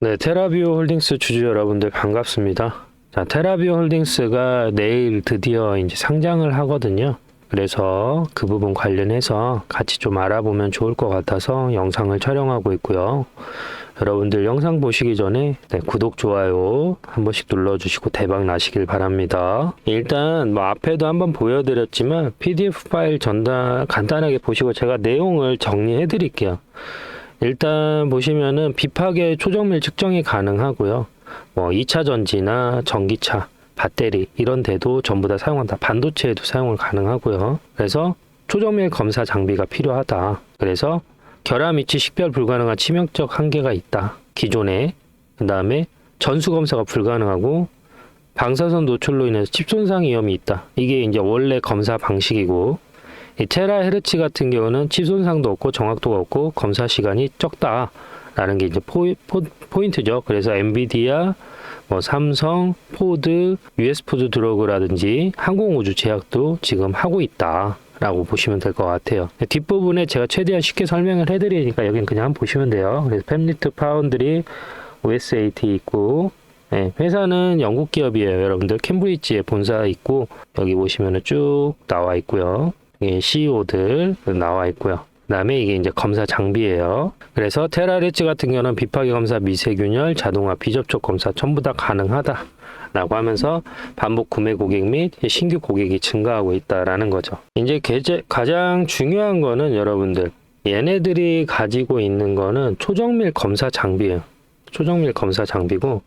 네, 테라비오 홀딩스 주주 여러분들 반갑습니다. 자, 테라비오 홀딩스가 내일 드디어 이제 상장을 하거든요. 그래서 그 부분 관련해서 같이 좀 알아보면 좋을 것 같아서 영상을 촬영하고 있고요. 여러분들 영상 보시기 전에 네, 구독, 좋아요 한 번씩 눌러주시고 대박 나시길 바랍니다. 일단 뭐 앞에도 한번 보여드렸지만 PDF 파일 전달 간단하게 보시고 제가 내용을 정리해 드릴게요. 일단 보시면은 비파계 초정밀 측정이 가능하고요. 뭐 2차 전지나 전기차, 배터리 이런 데도 전부 다 사용한다. 반도체에도 사용을 가능하고요. 그래서 초정밀 검사 장비가 필요하다. 그래서 결함 위치 식별 불가능한 치명적 한계가 있다. 기존에 그 다음에 전수 검사가 불가능하고 방사선 노출로 인해서 칩 손상 위험이 있다. 이게 이제 원래 검사 방식이고 이 테라 헤르츠 같은 경우는 칩 손상도 없고 정확도가 없고 검사 시간이 적다 라는 게 이제 포, 인트죠 그래서 엔비디아, 뭐 삼성, 포드, US 푸드 드러그라든지 항공우주 제약도 지금 하고 있다 라고 보시면 될 것 같아요. 뒷부분에 제가 최대한 쉽게 설명을 해드리니까 여긴 그냥 한번 보시면 돼요. 그래서 팹리트 파운드리 OSAT 있고 네, 회사는 영국 기업이에요. 여러분들 캠브리지에 본사 있고 여기 보시면은 쭉 나와 있고요. 예, CEO들 나와 있고요. 그 다음에 이게 이제 검사 장비예요. 그래서 테라리츠 같은 경우는 비파기 검사, 미세균열, 자동화, 비접촉 검사 전부 다 가능하다. 라고 하면서 반복 구매 고객 및 신규 고객이 증가하고 있다라는 거죠. 이제 계제- 가장 중요한 거는 여러분들 얘네들이 가지고 있는 거는 초정밀 검사 장비예요. 초정밀 검사 장비고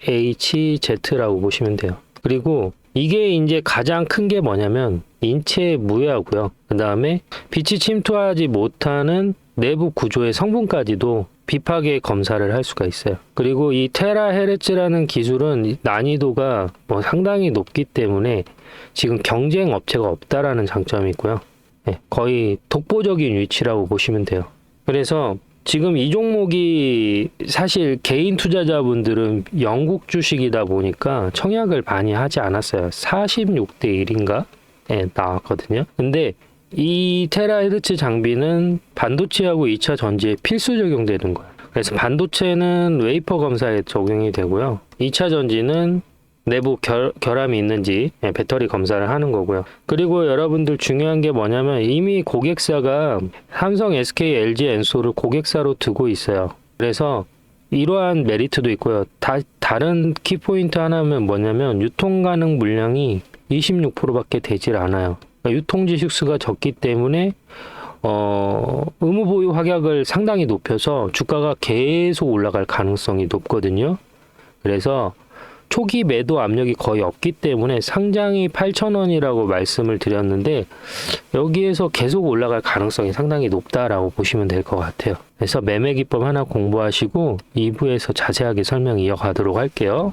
THZ라고 보시면 돼요. 그리고 이게 이제 가장 큰 게 뭐냐면 인체 무해하고요. 그 다음에 빛이 침투하지 못하는 내부 구조의 성분까지도 비파계 검사를 할 수가 있어요. 그리고 이 테라 헤르츠라는 기술은 난이도가 뭐 상당히 높기 때문에 지금 경쟁 업체가 없다라는 장점이 있고요. 네, 거의 독보적인 위치라고 보시면 돼요. 그래서 지금 이 종목이 사실 개인 투자자분들은 영국 주식이다 보니까 청약을 많이 하지 않았어요. 46대 1인가? 예, 나왔거든요. 근데 이 테라헤르츠 장비는 반도체하고 2차 전지에 필수 적용되는 거예요. 그래서 반도체는 웨이퍼 검사에 적용이 되고요. 2차 전지는 내부 결, 결함이 있는지 예, 배터리 검사를 하는 거고요. 그리고 여러분들 중요한 게 뭐냐면 이미 고객사가 삼성, SK, LG, 엔소를 고객사로 두고 있어요. 그래서 이러한 메리트도 있고요. 다, 다른 키포인트 하나는 뭐냐면 유통 가능 물량이 26%밖에 되질 않아요. 그러니까 유통지 식수가 적기 때문에 어, 의무 보유 확약을 상당히 높여서 주가가 계속 올라갈 가능성이 높거든요. 그래서 초기 매도 압력이 거의 없기 때문에 상장이 8,000원이라고 말씀을 드렸는데 여기에서 계속 올라갈 가능성이 상당히 높다라고 보시면 될 것 같아요. 그래서 매매 기법 하나 공부하시고 2부에서 자세하게 설명 이어가도록 할게요.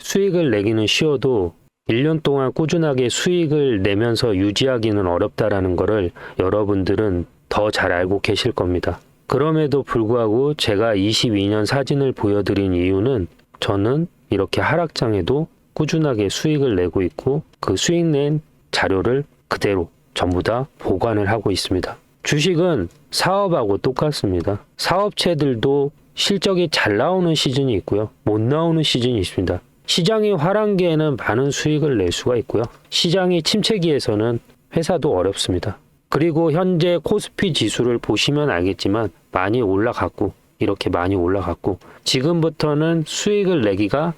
수익을 내기는 쉬워도 1년 동안 꾸준하게 수익을 내면서 유지하기는 어렵다라는 것을 여러분들은 더 잘 알고 계실 겁니다. 그럼에도 불구하고 제가 22년 사진을 보여드린 이유는 저는 이렇게 하락장에도 꾸준하게 수익을 내고 있고 그 수익 낸 자료를 그대로 전부 다 보관을 하고 있습니다. 주식은 사업하고 똑같습니다. 사업체들도 실적이 잘 나오는 시즌이 있고요. 못 나오는 시즌이 있습니다. 시장이 화랑기에는 많은 수익을 낼 수가 있고요. 시장이 침체기에서는 회사도 어렵습니다. 그리고 현재 코스피 지수를 보시면 알겠지만 많이 올라갔고 이렇게 많이 올라갔고 지금부터는 수익을 내기가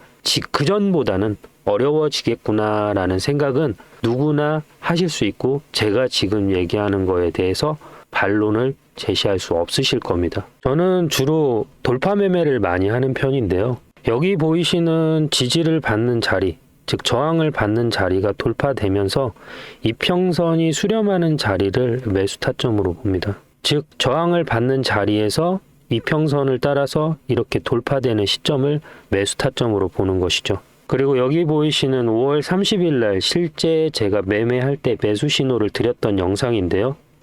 그 전보다는 어려워지겠구나라는 생각은 누구나 하실 수 있고 제가 지금 얘기하는 거에 대해서 반론을 제시할 수 없으실 겁니다. 저는 주로 돌파 매매를 많이 하는 편인데요. 여기 보이시는 지지를 받는 자리, 즉 저항을 받는 자리가 돌파되면서 이평선이 수렴하는 자리를 매수 타점으로 봅니다. 즉 저항을 받는 자리에서 이평선을 따라서 이렇게 돌파되는 시점을 매수 타점으로 보는 것이죠. 그리고 여기 보이시는 5월 30일 날 실제 제가 매매할 때 매수 신호를 드렸던 영상인데요.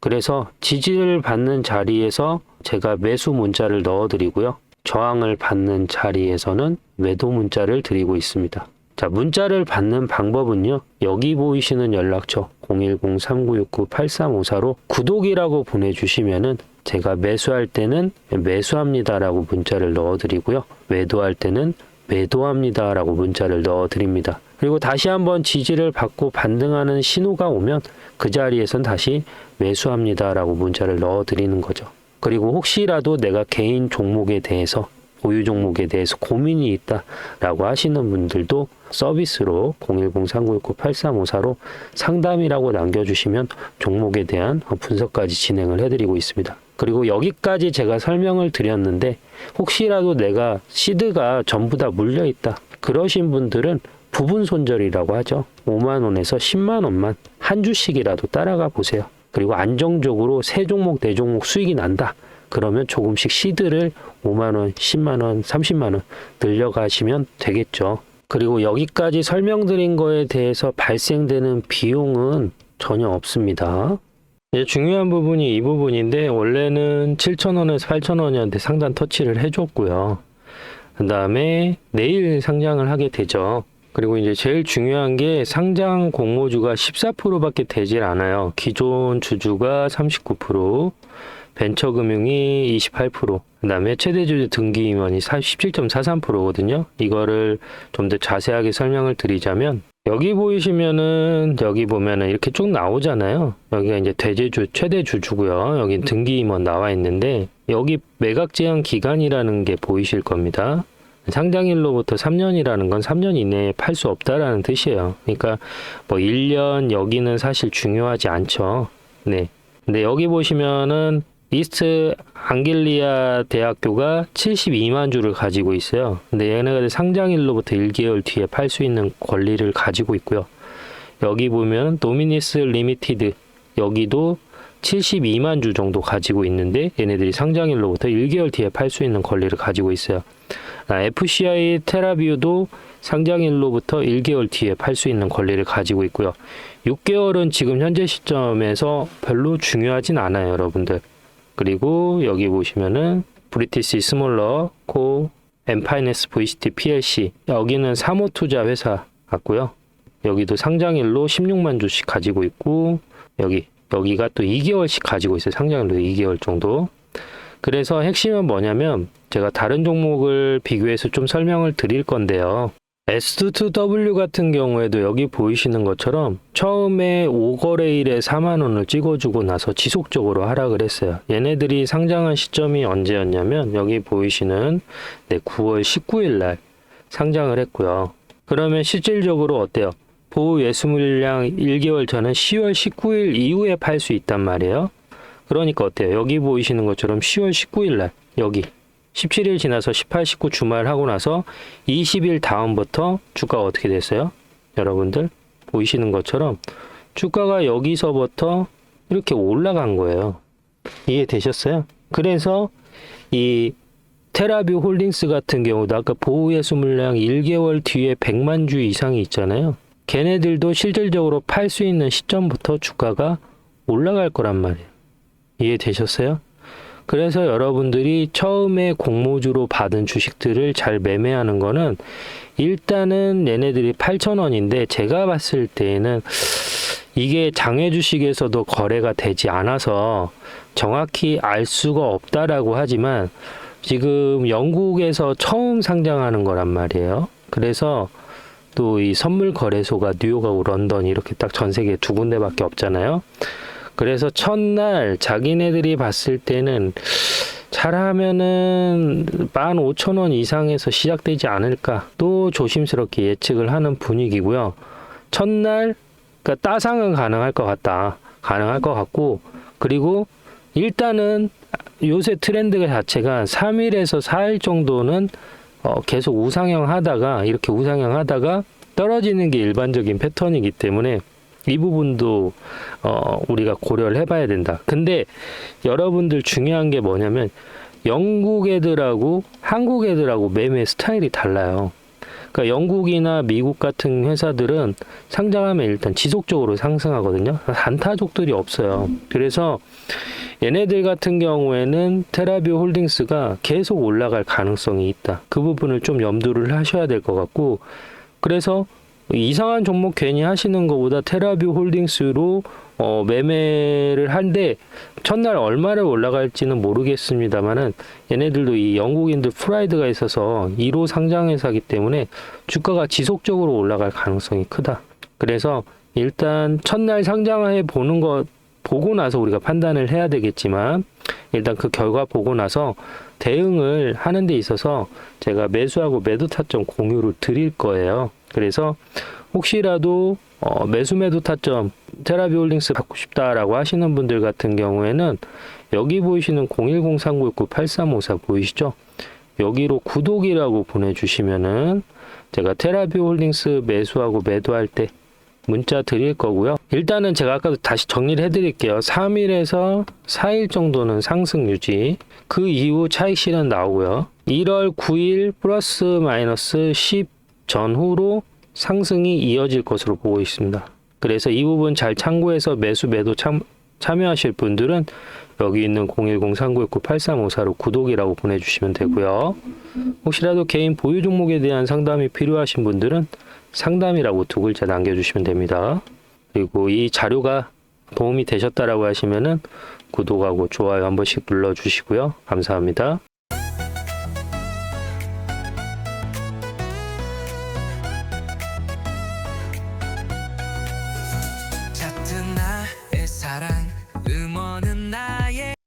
그래서 지지를 받는 자리에서 제가 매수 문자를 넣어 드리고요. 저항을 받는 자리에서는 매도 문자를 드리고 있습니다. 자, 문자를 받는 방법은요. 여기 보이시는 연락처 010-3969-8354로 구독이라고 보내주시면은 제가 매수할 때는 매수합니다라고 문자를 넣어드리고요. 매도할 때는 매도합니다라고 문자를 넣어 드립니다. 그리고 다시 한번 지지를 받고 반등하는 신호가 오면 그 자리에선 다시 매수합니다라고 문자를 넣어 드리는 거죠. 그리고 혹시라도 내가 개인 종목에 대해서 보유 종목에 대해서 고민이 있다라고 하시는 분들도 서비스로 010-3969-8354로 상담이라고 남겨주시면 종목에 대한 분석까지 진행을 해드리고 있습니다. 그리고 여기까지 제가 설명을 드렸는데 혹시라도 내가 시드가 전부 다 물려 있다 그러신 분들은 부분 손절이라고 하죠. 5만 원에서 10만 원만 한 주씩이라도 따라가 보세요. 그리고 안정적으로 세 종목 네 종목 수익이 난다. 그러면 조금씩 시드를 5만 원, 10만 원, 30만 원 늘려가시면 되겠죠. 그리고 여기까지 설명드린 거에 대해서 발생되는 비용은 전혀 없습니다. 이제 중요한 부분이 이 부분인데 원래는 7,000원에서 8,000원이었는데 상단 터치를 해줬고요. 그 다음에 내일 상장을 하게 되죠. 그리고 이제 제일 중요한 게 상장 공모주가 14%밖에 되질 않아요. 기존 주주가 39%, 벤처금융이 28%, 그 다음에 최대주주 등기 임원이 17.43%거든요. 이거를 좀 더 자세하게 설명을 드리자면 여기 보이시면은 여기 보면은 이렇게 쭉 나오잖아요. 여기가 이제 대제주 최대 주주고요. 여기 등기 임원 나와 있는데 여기 매각 제한 기간이라는 게 보이실 겁니다. 상장일로부터 3년이라는 건 3년 이내에 팔 수 없다라는 뜻이에요. 그러니까 뭐 1년 여기는 사실 중요하지 않죠. 네. 근데 여기 보시면은 이스트 앙길리아 대학교가 72만 주를 가지고 있어요. 근데 얘네가 상장일로부터 1개월 뒤에 팔 수 있는 권리를 가지고 있고요. 여기 보면 도미니스 리미티드 여기도 72만 주 정도 가지고 있는데 얘네들이 상장일로부터 1개월 뒤에 팔 수 있는 권리를 가지고 있어요. 아, FCI 테라뷰도 상장일로부터 1개월 뒤에 팔 수 있는 권리를 가지고 있고요. 6개월은 지금 현재 시점에서 별로 중요하진 않아요, 여러분들. 그리고 여기 보시면은 브리티시 스몰러 코 엠파이네스 VCT PLC 여기는 사모투자 회사 같고요. 여기도 상장일로 16만 주씩 가지고 있고 여기 여기가 또 2개월씩 가지고 있어요. 상장일로 2개월 정도. 그래서 핵심은 뭐냐면 제가 다른 종목을 비교해서 좀 설명을 드릴 건데요. S2W 같은 경우에도 여기 보이시는 것처럼 처음에 5거래일에 4만 원을 찍어주고 나서 지속적으로 하락을 했어요. 얘네들이 상장한 시점이 언제였냐면 여기 보이시는 네, 9월 19일 날 상장을 했고요. 그러면 실질적으로 어때요? 보호 예수 물량 1개월 전은 10월 19일 이후에 팔 수 있단 말이에요. 그러니까 어때요? 여기 보이시는 것처럼 10월 19일 날 여기 17일 지나서 18, 19 주말 하고 나서 20일 다음부터 주가가 어떻게 됐어요? 여러분들 보이시는 것처럼 주가가 여기서부터 이렇게 올라간 거예요. 이해되셨어요? 그래서 이 테라뷰 홀딩스 같은 경우도 아까 보호예수 물량 1개월 뒤에 100만 주 이상이 있잖아요. 걔네들도 실질적으로 팔 수 있는 시점부터 주가가 올라갈 거란 말이에요. 이해되셨어요? 그래서 여러분들이 처음에 공모주로 받은 주식들을 잘 매매하는 거는 일단은 얘네들이 8,000원인데 제가 봤을 때에는 이게 장외 주식에서도 거래가 되지 않아서 정확히 알 수가 없다라고 하지만 지금 영국에서 처음 상장하는 거란 말이에요. 그래서 또 이 선물 거래소가 뉴욕하고 런던 이렇게 딱 전 세계 두 군데밖에 없잖아요. 그래서 첫날 자기네들이 봤을 때는 잘하면은 15,000원 이상에서 시작되지 않을까 또 조심스럽게 예측을 하는 분위기고요. 첫날 그러니까 따상은 가능할 것 같다. 가능할 것 같고 그리고 일단은 요새 트렌드 자체가 3일에서 4일 정도는 어, 계속 우상향 하다가 이렇게 우상향 하다가 떨어지는 게 일반적인 패턴이기 때문에 이 부분도 어, 우리가 고려를 해봐야 된다. 근데 여러분들 중요한 게 뭐냐면 영국 애들하고 한국 애들하고 매매 스타일이 달라요. 그러니까 영국이나 미국 같은 회사들은 상장하면 일단 지속적으로 상승하거든요. 단타족들이 없어요. 그래서 얘네들 같은 경우에는 테라뷰 홀딩스가 계속 올라갈 가능성이 있다. 그 부분을 좀 염두를 하셔야 될 것 같고, 그래서 이상한 종목 괜히 하시는 것보다 테라뷰 홀딩스로 어, 매매를 한데 첫날 얼마를 올라갈지는 모르겠습니다만은 얘네들도 이 영국인들 프라이드가 있어서 1호 상장 회사기 때문에 주가가 지속적으로 올라갈 가능성이 크다. 그래서 일단 첫날 상장해 보는 것 보고 나서 우리가 판단을 해야 되겠지만 일단 그 결과 보고 나서 대응을 하는 데 있어서 제가 매수하고 매도 타점 공유를 드릴 거예요. 그래서 혹시라도 어, 매수 매도 타점 테라비 홀딩스 갖고 싶다라고 하시는 분들 같은 경우에는 여기 보이시는 010-3969-8354 보이시죠? 여기로 구독이라고 보내주시면은 제가 테라비 홀딩스 매수하고 매도할 때 문자 드릴 거고요. 일단은 제가 아까도 다시 정리를 해드릴게요. 3일에서 4일 정도는 상승 유지. 그 이후 차익 실현 나오고요. 1월 9일 플러스 마이너스 10 전후로 상승이 이어질 것으로 보고 있습니다. 그래서 이 부분 잘 참고해서 매수 매도 참, 참여하실 분들은 여기 있는 010-3969-8354로 구독이라고 보내주시면 되고요. 혹시라도 개인 보유 종목에 대한 상담이 필요하신 분들은 상담이라고 두 글자 남겨주시면 됩니다. 그리고 이 자료가 도움이 되셨다라고 하시면은 구독하고 좋아요 한 번씩 눌러주시고요. 감사합니다.